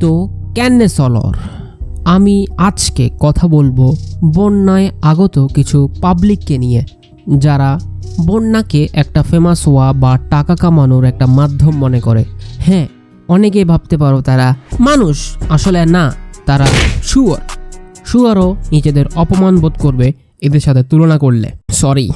তো ক্যান্নে সলর? আমি আজকে কথা বলব বন্যায় আগত কিছু পাবলিককে নিয়ে, যারা বন্যাকে একটা ফেমাস হওয়া বা টাকা কামানোর একটা মাধ্যম মনে করে। হ্যাঁ অনেকেই ভাবতে পারো তারা মানুষ, আসলে না, তারা শুয়ার। শুয়ারও নিজেদের অপমান বোধ করবে এদের সাথে তুলনা করলে। সরি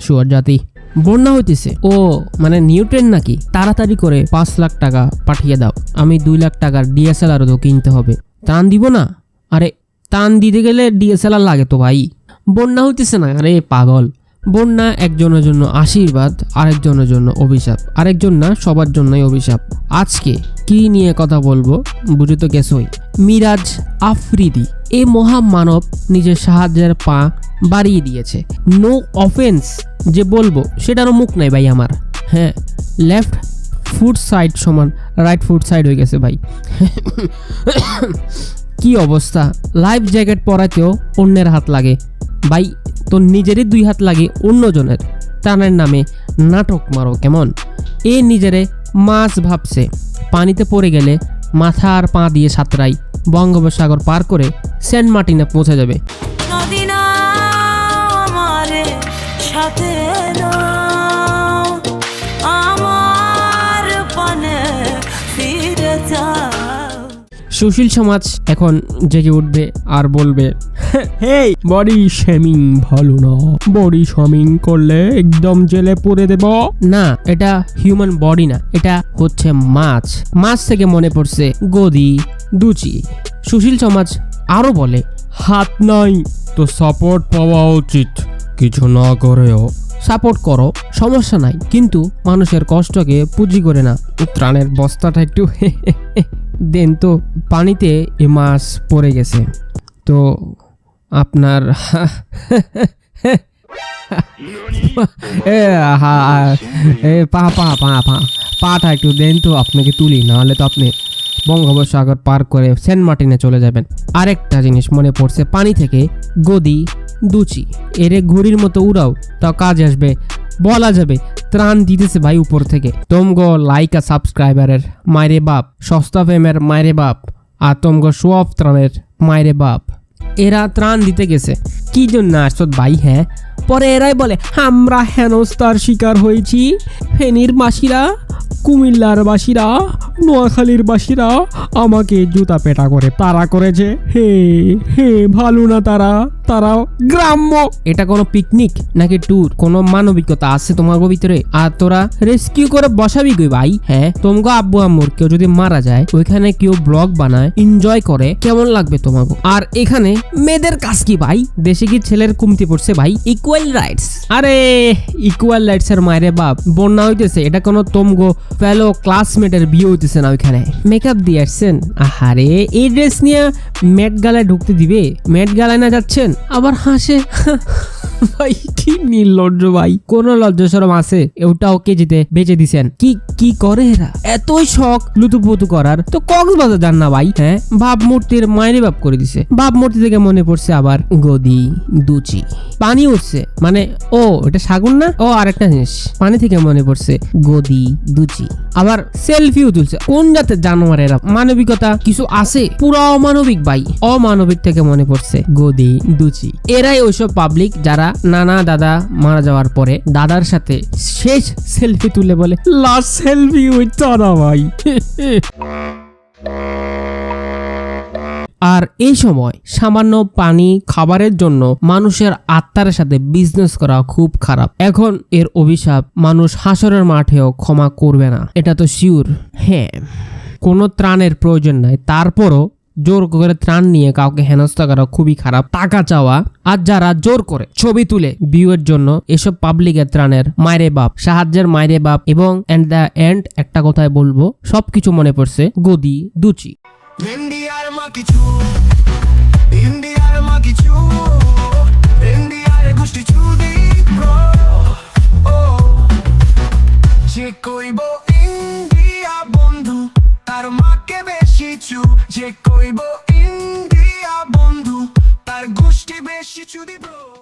শুয়ার জাতি। বন্যা হইতেছে। ও মানে নিউট্রেন নাকি? তাড়াতাড়ি করে পাঁচ লাখ টাকা পাঠিয়ে দাও। আমি দুই লাখ টাকার ডিএসএলআরও তো কিনতে হবে। টান দিব না? আরে টান দিতে গেলে ডিএসএলআর লাগে তো ভাই। বন্যা হইতেছে না? আরে, পাগল। বন্যা একজনের জন্য আশীর্বাদ, আরেকজনের জন্য অভিশাপ। আরেকজন না, সবার জন্যই অভিশাপ। আজকে কি নিয়ে কথা বলব, বুঝে তো গেছই। মিরাজ আফ্রিদি। এই মহামানব নিজের সাহায্যের পা বাড়িয়ে দিয়েছে। নো অফেন্স যে বলব, সেটারও মুখ নাই ভাই আমার। হ্যাঁ লেফট ফুট সাইড সমান রাইট ফুট সাইড হয়ে গেছে ভাই। কি অবস্থা? লাইফ জ্যাকেট পরাতেও অন্যের হাত লাগে। ভাই তোর নিজেরই দুই হাত লাগে অন্যজনের। টানের নামে নাটক মারো কেমন? এ নিজেরে মাছ ভাবছে। পানিতে পড়ে গেলে মাথা আর পা দিয়ে সাঁতরাই বঙ্গোপসাগর পার করে সেন্ট মার্টিনে পৌঁছে যাবে। সাথে সুশীল সমাজ এখন জেগে উঠবে আর বলবে হেই বডি শেমিং ভালো না। বডি শেমিং করলে একদম জেলে পুরে দেব। না এটা হিউম্যান বডি না এটা হচ্ছে মাছ। মাছ থেকে মনে পড়ছে গদি দুচি। সুশীল সমাজ আরও বলে হাত নাই তো সাপোর্ট পাওয়া উচিত। কিছু না করেও। সাপোর্ট করো সমস্যা নাই কিন্তু মানুষের কষ্টকে পুঁজি করে না ত্রাণের বস্তাটা একটু দেন তো পানিতে এ মাছ পড়ে গেছে। তো আপনার পা পা পা পা, পাটা একটু দেন তো আপনাকে তুলি, নাহলে তো আপনি বঙ্গোপসাগর পার করে সেন্ট মার্টিনে চলে যাবেন। আরেকটা জিনিস মনে পড়ছে, পানি থেকে গদি, দুচি, এরে ঘুড়ির মতো উড়াও, তাও কাজ আসবে বলা যাবে, ত্রাণ দিতেছে ভাই উপর থেকে। তোমগো লাইক আর সাবস্ক্রাইবারের মায়রে বাপ, সস্তা ফেমের মায়রে বাপ, আর তোমগো শো অফ ত্রাণের মায়রে বাপ। এরা ত্রাণ দিতে গেছে। কি জন্য আসত ভাই হ্যাঁ? পরে এরাই বলে, আমরা হেনস্তার শিকার হয়েছি। ফেনীর মাসিরা কুমিল্লার বাসীরা নোয়াখালীর বাসীরা আমাকে জুতা পেটা করে তারা করেছে। হে হে ভালো না তারা, তারাও গ্রাম্য। এটা কোনো পিকনিক নাকি ট্যুর কোনো মানবিকতা আছে তোমার ভিতরে? আর তোরা রেস্কিউ করে বসাবি গই ভাই? হ্যাঁ? তোমাকে আব্বু আম্মুর কেউ যদি মারা যায়, ওইখানে কেউ ব্লগ বানায় এনজয় করে, কেমন লাগবে তোমাকে আর এখানে মেয়েদের কাজ কি ভাই? দেশে কি ছেলের কমতি পড়ছে ভাই? ইকুয়াল রাইটস আরে ইকুয়াল রাইটস এর মায়ের বাপ, বন্যা হইতেছে, এটা কোনো তোমগো ফেলো ক্লাসমেটের বিয়ে হইতেছে। না ওইখানে মেকআপ দিয়ে আসছেন আহারে, এই ড্রেস নিয়ে ম্যাট গালায় ঢুকতে দিবে? ম্যাট গালায় না যাচ্ছেন? আবার হাসে। ভাই, কি নির্লজ্জ ভাই। কোন লজ্জা সরম আছে? ওটা ওকে যেতে বেঁচে দিছেন। কি কি করে এরা? এতই শখ লুতুপুতু করার। তো কক্সবাজার যান না ভাই হ্যাঁ? ভাবমূর্তির মায়েরই বাপ করে দিছে। ভাবমূর্তি থেকে মনে পড়ছে আবার গদি দুচি। পানি উঠছে। মানে ও, এটা না? ও, আরেকটা জিনিস। পানি থেকে মনে পড়ছে গদি দুচি। আবার সেলফিও তুলছে। কোন জাতের জানোয়ার এরা? মানবিকতা কিছু আছে? পুরো অমানবিক ভাই। অমানবিক থেকে মনে পড়ছে গদি দুচি। এরাই ওইসব পাবলিক যারা নানা দাদা মারা যাওয়ার পরে দাদার সাথে শেষ সেলফি তুলে বলে লাস্ট সেলফি উইথ দাদা ভাই। আর এই সময় সামান্য পানি খাবারের জন্য মানুষের আত্মার সাথে বিজনেস করা খুব খারাপ। এখন এর অভিশাপ মানুষ হাসরের মাঠেও ক্ষমা করবে না। এটা তো শিওর হ্যাঁ কোনো ত্রাণের প্রয়োজন নাই। তারপরও জোর করে ত্রাণ নিয়ে কাউকে হেনস্থা করা খুবই খারাপ। টাকা চাওয়া আর যারা জোর করে ছবি তুলে ভিউয়ের জন্য এসব পাবলিকের ত্রাণের মায়রে বাপ, সাহায্যের মায়রে বাপ এবং এন্ড দ্য এন্ড একটা কথায় বলব, সবকিছু মনে পড়ছে গদি দুচি ইন্ডিয়ার মা কিছু ইন্ডিয়ার চু যে কইব ইন্ডিয়া বন্ধু তার গোষ্ঠী বেশি চুদি ব্রো